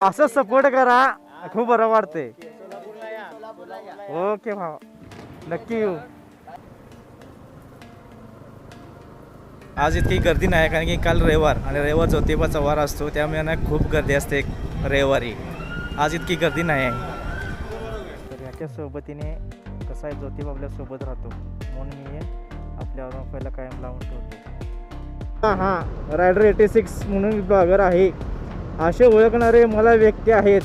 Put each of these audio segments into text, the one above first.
असं सपोर्ट करा. खूप बरं वाटते ओके भावा. नक्की येऊ. आज इतकी गर्दी नाही कारण की काल रविवार आणि रविवार ज्योतिबाचा वार असतो त्यामुळे ना खूप गर्दी असते रविवारी. आज इतकी गर्दी नाही. आहे तर ह्याच्या सोबतीने कसा आहे ज्योतिबा आपल्यासोबत राहतो? म्हणून मी हे आपल्या पहिला कायम लावून ठेवतो. हां हां. रायडर एटी सिक्स म्हणून ब्लॉगर आहे. असे ओळखणारे मला व्यक्ती आहेत.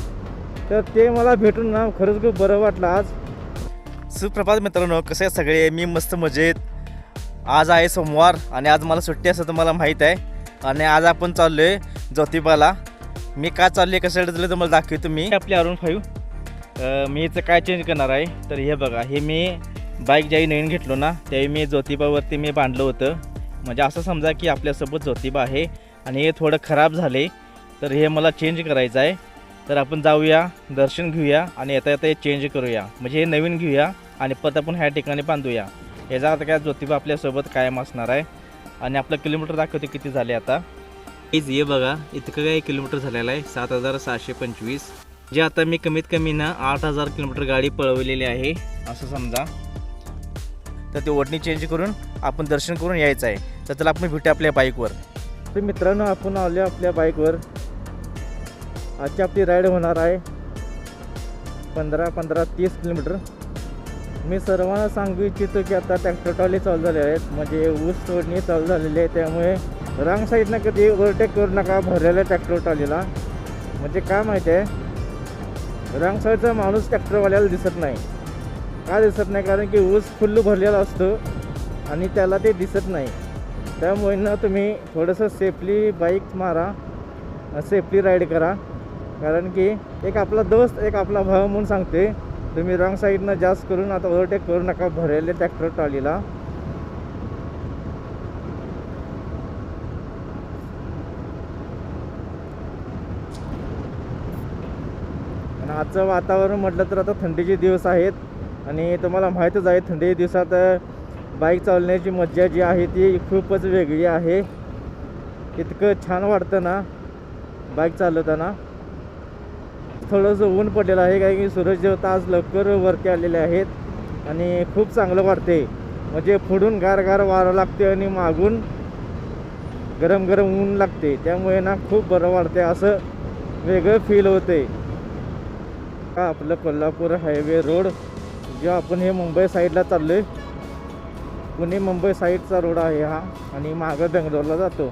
तर ते मला भेटून ना खरंच खूप बरं वाटलं आज. सुप्रभात मित्रांनो कसे आहे सगळे? मी मस्त मजेत. आज आहे सोमवार आणि आज मला सुट्टी असं तुम्हाला माहीत आहे. आणि आज आपण चाललो आहे ज्योतिबाला. मी काय चाललो आहे कसं झालं तुम्हाला दाखवतो मी. आपली अरुण फाईव्ह मी इथं काय चेंज करणार आहे? तर हे बघा हे मी बाईक ज्यावेळी नवीन घेतलो ना त्यावेळी मी ज्योतिबावरती मी बांधलं होतं. म्हणजे असं समजा की आपल्यासोबत ज्योतिबा आहे आणि हे थोडं खराब झाले तर हे मला चेंज करायचं आहे. तर आपण जाऊया दर्शन घेऊया आणि येता येता हे चेंज करूया. म्हणजे हे नवीन घेऊया आणि परत आपण ह्या ठिकाणी बांधूया. याचा आता काय ज्योतिबा आपल्यासोबत कायम असणार आहे. आणि आपलं किलोमीटर दाखवते किती झाले आता. इज ये बघा इतकं काय किलोमीटर झालेलं आहे. सात हजार सहाशे पंचवीस. जे आता मी कमीत कमी ना आठ हजार किलोमीटर गाडी पळवलेली आहे असं समजा. तर ते ओढणी चेंज करून आपण दर्शन करून यायचं आहे. तर चला आपण भेटूया आपल्या बाईकवर तर मित्रांनो आपण आलो आपल्या बाईकवर आजची आपली राईड होणार आहे पंधरा पंधरा तीस किलोमीटर. मी सर्वांना सांगू इच्छितो की आता ट्रॅक्टर ट्रॉली चालू झाले आहेत. म्हणजे ऊस तोडणी चालू झालेली आहे. त्यामुळे रांग साईडनं कधी ओव्हरटेक करू नका भरलेल्या ट्रॅक्टर ट्रॉलीला म्हणजे काय माहिती आहे? रांग साईडचा माणूस ट्रॅक्टरवाल्याला दिसत नाही. का दिसत नाही? कारण की ऊस फुल्ल भरलेला असतो आणि त्याला ते दिसत नाही. त्यामुळे ना तुम्ही थोडंसं सेफली बाईक मारा. सेफली राईड करा. कारण की एक आपला दोस्त एक आपला भाव म्हणून सांगते तुम्ही रॉंग साईडनं जास्त करून आता ओव्हरटेक करू नका भरेले ट्रॅक्टर ट्रॉलीला आणि आजचं वातावरण म्हटलं तर आता थंडीचे दिवस आहेत. आणि तुम्हाला माहीतच आहे थंडी दिवसात बाईक चालवण्याची मज्जा जी आहे ती खूपच वेगळी आहे. इतकं छान वाटतं ना बाईक चालवताना. थोडंसं ऊन पडलेलं आहे कारण की सूरज देवता आज लवकर वरती आलेले आहेत आणि खूप चांगलं वाटते म्हणजे फुडून गार गार वारं लागते आणि मागून गरम गरम ऊन लागते. त्यामुळे ना खूप बरं वाटते असं वेगळं फील होते. का आपलं कोल्हापूर हायवे रोड जे आपण हे मुंबई साईडला चाललो आहे पुणे मुंबई साईडचा रोड आहे हा आणि मागं बेंगलोरला जातो.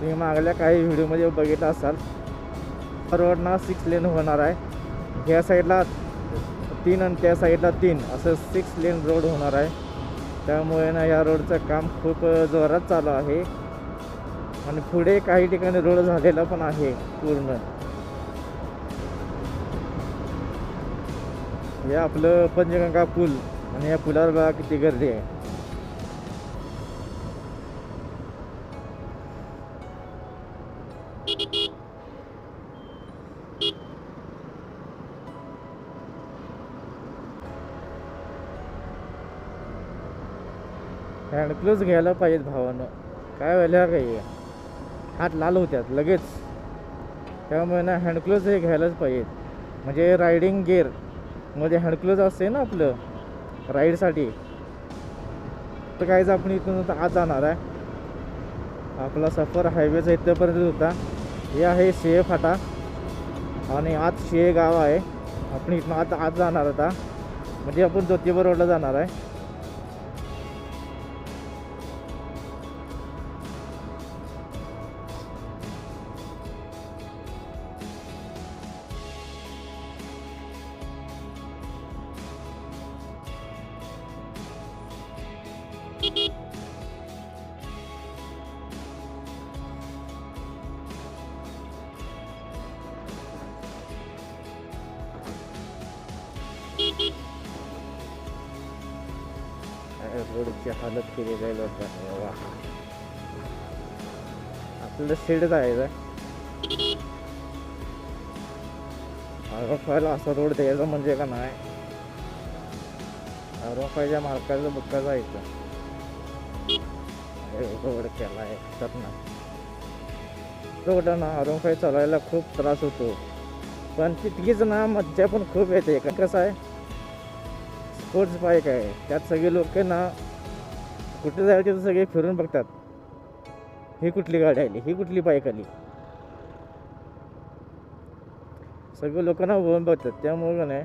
तुम्ही मागल्या काही व्हिडिओमध्ये बघितला असाल. रोड ना सिक्स लेन होणार आहे. ह्या साईडला तीन आणि त्या साईडला तीन असं सिक्स लेन रोड होणार आहे. त्यामुळे ना या रोडचं काम खूप जोरात चालू आहे. आणि पुढे काही ठिकाणी रोड झालेला पण आहे पूर्ण. हे आपलं पंचगंगा पूल आणि या पुलावर बघा किती गर्दी आहे. हँडक्लोज घ्यायला पाहिजेत भावानं. काय व्हायला काही हात लाल होत्यात लगेच. त्यामुळे ना हँडग्लोव्ज हे घ्यायलाच पाहिजेत. म्हणजे रायडिंग गेअरमध्ये हँडग्लोव्ज असते ना आपलं राईडसाठी तर काहीच आपण इथून आज जाणार आहे. आपला सफर हायवेचा इथपर्यंत होता. हे आहे शिये फाटा आणि आज शिये गाव आहे. आपण इथून आता आज जाणार आता. म्हणजे आपण ज्योतिबा रोडला जाणार आहे. रोडची हालत केली जाईल लोकांनी वा. आपल्याला शेड जायचं आरोपायला असा रोड द्यायचा म्हणजे का नाही? आरोपायच्या मालकाचं बुक्का जायचं रोड केला आहे खतरनाक ना आरोग्य चालायला खूप त्रास होतो. पण तितकीच ना मज्जा पण खूप येते. का कसं आहे? स्पोर्ट्स बाईक आहे. त्यात सगळे लोक ना कुठं जायचे तर सगळे फिरून बघतात. ही कुठली गाडी आली ही कुठली बाईक आली. सगळे लोकांना उभं बघतात. त्यामुळं का नाही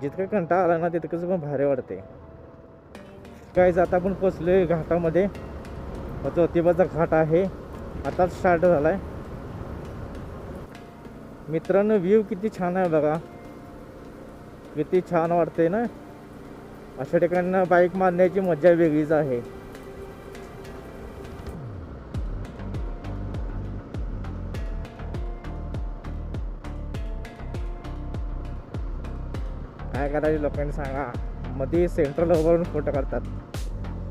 जितकं कंटाळा आला ना तितकंच पण भारी वाटते काय आता आपण पोचलोय घाटामध्ये. ज्योतिबाचा घाट आहे. आताच स्टार्ट झाला आहे मित्रांनो व्ह्यू किती छान आहे बघा. किती छान वाटते ना. अशा ठिकाणी बाईक मारण्याची मजा वेगळीच आहे. काय करायचे लोकांनी सांगा. मध्ये सेंट्रल वरून फोटो काढतात.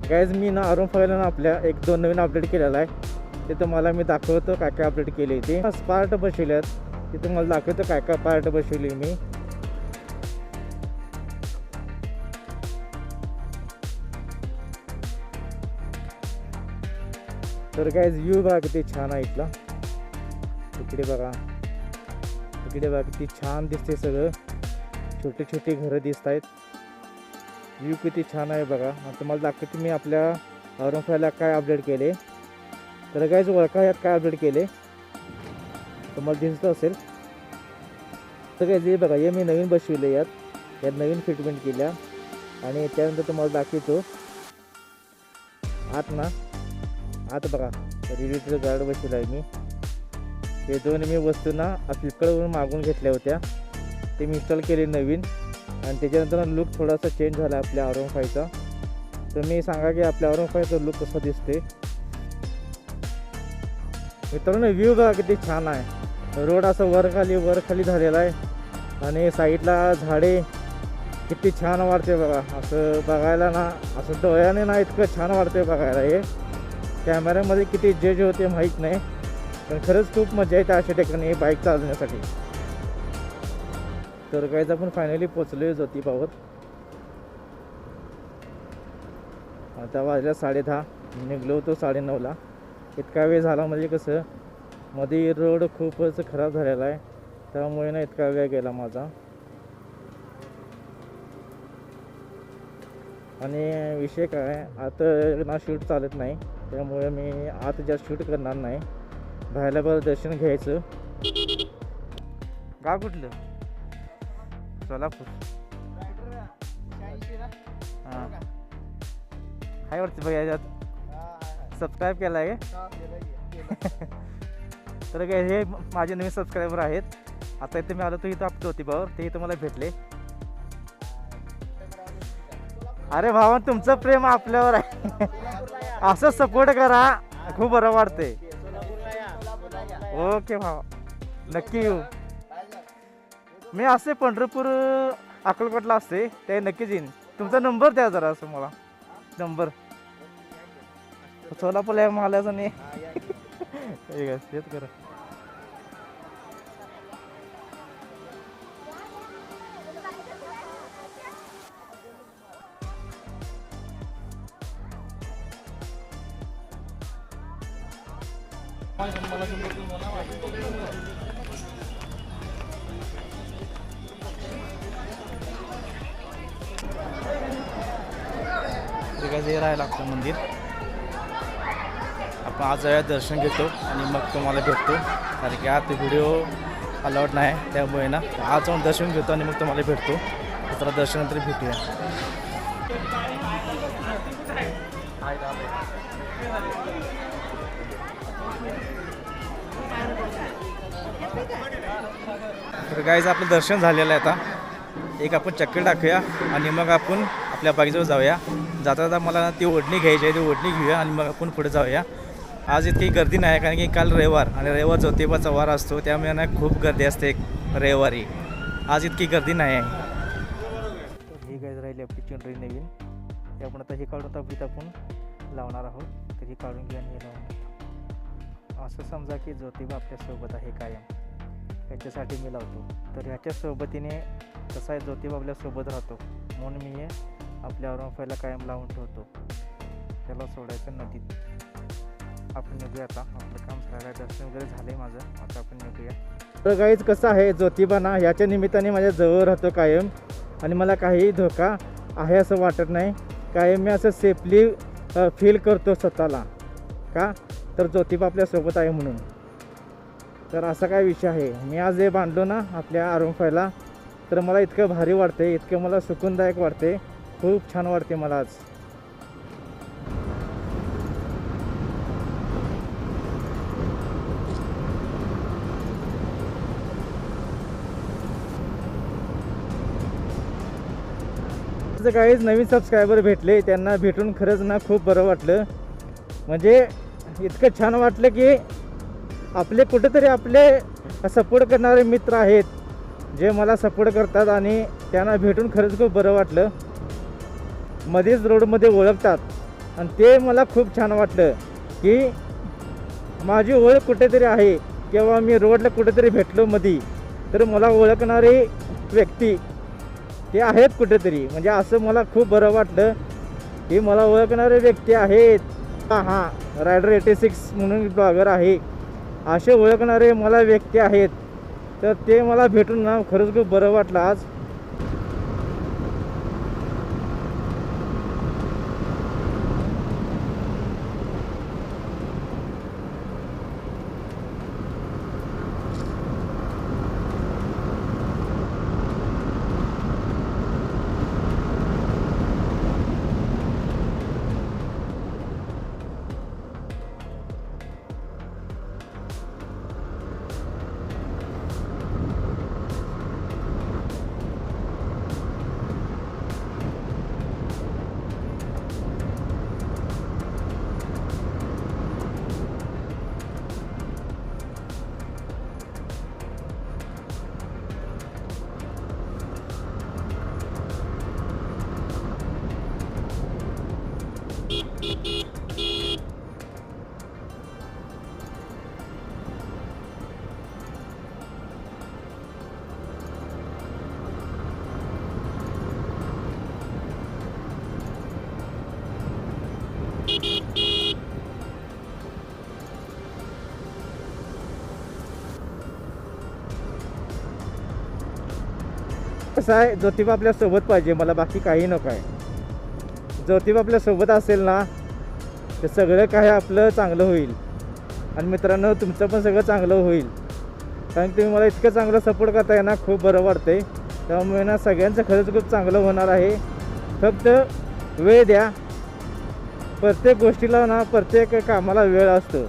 गॅज मी ना अरुण फळेला ना आपल्या एक दोन नवीन अपडेट केलेला आहे. ते तुम्हाला मी दाखवतो काय काय अपडेट केली ते. पार्ट बसवल्यात. ते तुम्हाला दाखवतो काय काय पार्ट बसवली मी. तर गाईज व्ह्यू बघा किती छान आहे इथला. इकडे बघा. इकडे बघा किती छान दिसते सगळं. छोटे छोटे घरं दिसत आहेत. व्ह्यू किती छान आहे बघा. आणि तुम्हाला दाखवते मी आपल्या औरंगाबादला काय अपडेट केले. तर कायच ओळखा यात काय अपडेट केले. तुम्हाला दिसत असेल. तर काय जे बघा हे मी नवीन बसविले यात. यात नवीन फिटमेंट केल्या. आणि त्यानंतर तुम्हाला दाखवतो. आत ना. आता बघा रिलेटेड गार्ड बसविला आहे मी. हे दोन मी वस्तूंना फ्लिपकार्टवरून मागून घेतल्या होत्या. ते मी इन्स्टॉल केले नवीन. आणि त्याच्यानंतर लुक थोडासा चेंज झाला आपल्या आरोम फायचा तर मी सांगा की आपल्या आरोम फायचा लुक कसा दिसते मित्रांनो व्ह्यू बघा किती छान आहे. रोड असं वर खाली वर खाली झालेला आहे. आणि साईडला झाडे किती छान वाढते बघा. असं बघायला ना असं डोळ्याने ना इतकं छान वाढते बघायला हे. कॅमेऱ्यामध्ये किती जज होते माहीत नाही पण खरंच खूप मजा येते अशा ठिकाणी बाईक चालवण्यासाठी. तर काहीच आपण फायनली पोचलोय बाबत आता वाजल्या साडे दहा निघलो होतो साडेनऊला. इतका वेळ झाला म्हणजे कसं मध्ये रोड खूपच खराब झालेला आहे त्यामुळे ना इतका वेळ गेला माझा. आणि विषय काय आता ना शूट चालत नाही. त्यामुळे मी आत जास्त शूट करणार नाही. बाहेरला बरं दर्शन घ्यायचं. का कुठलं? सोलापूर. हां. हाय वरती बघा याच्यात सबस्क्राईब केला आहे तर काय हे माझे नवीन सबस्क्रायबर आहेत. आता इथे मी आलो तो इथं आपलं होती भावर ते इथं मला भेटले. अरे भावा तुमचं प्रेम आपल्यावर आहे. असं सपोर्ट करा. खूप बरं वाटते ओके भावा. नक्की येऊ. मी असते पंढरपूर अक्कलकोटला असते. ते नक्कीच येईन. तुमचा नंबर द्या जरा असं मला. नंबर सोलापूर आहे नाही. ठीक आहे तेच करा. ठीक आहे हे राहायला लागतं मंदिर. आपण आज या दर्शन घेतो आणि मग तुम्हाला भेटतो. कारण की आता व्हिडिओ अलाउड नाही त्यामुळे ना. आज जाऊन दर्शन घेतो आणि मग तुम्हाला भेटतो. तर दर्शनानंतर भेटूया. तर गाईज आपलं दर्शन झालेलं आहे आता. एक आपण चक्कर टाकूया आणि मग आपण आपल्या बागेजवळ जाऊया. जाता जाता मला ती ओढणी घ्यायची आहे ती ओढणी घेऊया आणि मग आपण पुढे जाऊया. आज इतकी गर्दी नाही कारण की काल रविवार आणि रविवार ज्योतिबाचा वार असतो त्यामुळे ना खूप गर्दी असते रविवारी. आज इतकी गर्दी नाही. आहे ही गाईज राहिली आपली चुनरी नवीन. ते आपण आता हे काढून तापीत आपण लावणार आहोत. तर ही काढून घ्या आणि हे लावून असं समजा की ज्योतिबा आपल्यासोबत आहे कायम. याच्यासाठी मी लावतो. तर ह्याच्या सोबतीने कसं आहे ज्योतिबा आपल्यासोबत राहतो? म्हणून मी हे आपल्या औरंगाबादला कायम लावून ठेवतो. त्याला सोडायचं नदीत. आपण निघूया आता. आपलं काम करायला दर्शन वगैरे झालं आहे माझं. आता आपण निघूया. तर गाईज कसं आहे ज्योतिबाना? याच्या निमित्ताने माझ्या जवळ राहतो कायम. आणि मला काहीही धोका आहे असं वाटत नाही. कायम मी असं सेफली फील करतो स्वतःला. का? तर ज्योतिबा आपल्यासोबत आहे म्हणून. तर असा काय विषय आहे? मी आज हे बांधलो ना आपल्या आरुंफायला. तर मला इतकं भारी वाटते इतकं मला सुकूनदायक वाटते खूप छान वाटते मला आज. काहीच नवीन सबस्क्रायबर भेटले त्यांना भेटून खरंच ना खूप बरं वाटलं. म्हणजे इतकं छान वाटलं की आपले कुठेतरी आपले सपोर्ट करणारे मित्र आहेत जे मला सपोर्ट करतात आणि त्यांना भेटून खरंच खूप बरं वाटलं. मध्येच रोडमध्ये ओळखतात. आणि ते मला खूप छान वाटलं की माझी ओळख कुठेतरी आहे किंवा मी रोडला कुठेतरी भेटलो मधी. तर मला ओळखणारी व्यक्ती ते आहेत कुठेतरी. म्हणजे असं मला खूप बरं वाटलं की मला ओळखणारे व्यक्ती आहेत. हां हां रायडर एटी सिक्स म्हणून ब्लॉगर आहे. असे ओळखणारे मला व्यक्ती आहेत. तर ते मला भेटून ना खरंच खूप बरं वाटलं आज. कसं आहे ज्योतिबा आपल्यासोबत पाहिजे मला बाकी काही नको आहे. ज्योतिबा आपल्यासोबत असेल ना तर सगळं काय आपलं चांगलं होईल. आणि मित्रांनो तुमचं पण सगळं चांगलं होईल. कारण तुम्ही मला इतकं चांगलं सपोर्ट करताय ना खूप बरं वाटते त्यामुळे ना सगळ्यांचं खरंच खूप चांगलं होणार आहे. फक्त वेळ द्या. प्रत्येक गोष्टीला ना प्रत्येक कामाला वेळ असतो.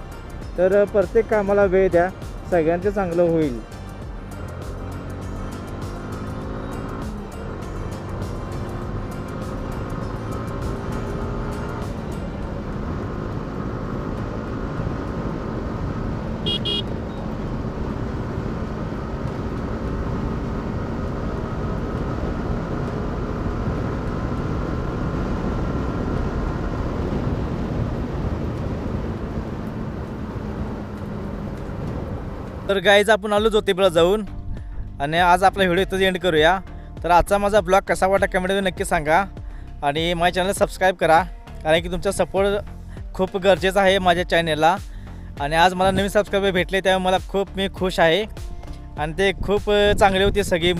तर प्रत्येक कामाला वेळ द्या. सगळ्यांचं चांगलं होईल. तर गाईज आपण आलो ज्योतिबाला जाऊन. आणि आज आपला व्हिडिओ इथंच एंड करूया. तर आजचा माझा ब्लॉग कसा वाटला कमेंटमध्ये नक्की सांगा. आणि माझ्या चॅनल सबस्क्राईब करा. कारण की तुमचा सपोर्ट खूप गरजेचा आहे माझ्या चॅनलला आणि आज मला नवीन सबस्क्राईबर भेटले त्यामुळे मला खूप मी खुश आहे. आणि ते खूप चांगले होते सगळे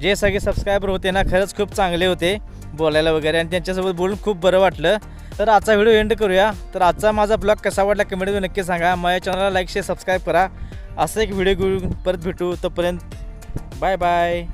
जे सगळे सबस्क्रायबर होते ना खरंच खूप चांगले होते बोलायला वगैरे. आणि त्यांच्यासोबत बोलून खूप बरं वाटलं. तर आजचा व्हिडिओ एंड करूया. तर आजचा माझा ब्लॉग कसा वाटला कमेंटमध्ये नक्की सांगा. माझ्या चॅनलला लाईक शेअर सबस्क्राईब करा. असं एक व्हिडिओ घेऊन परत भेटू. तोपर्यंत बाय बाय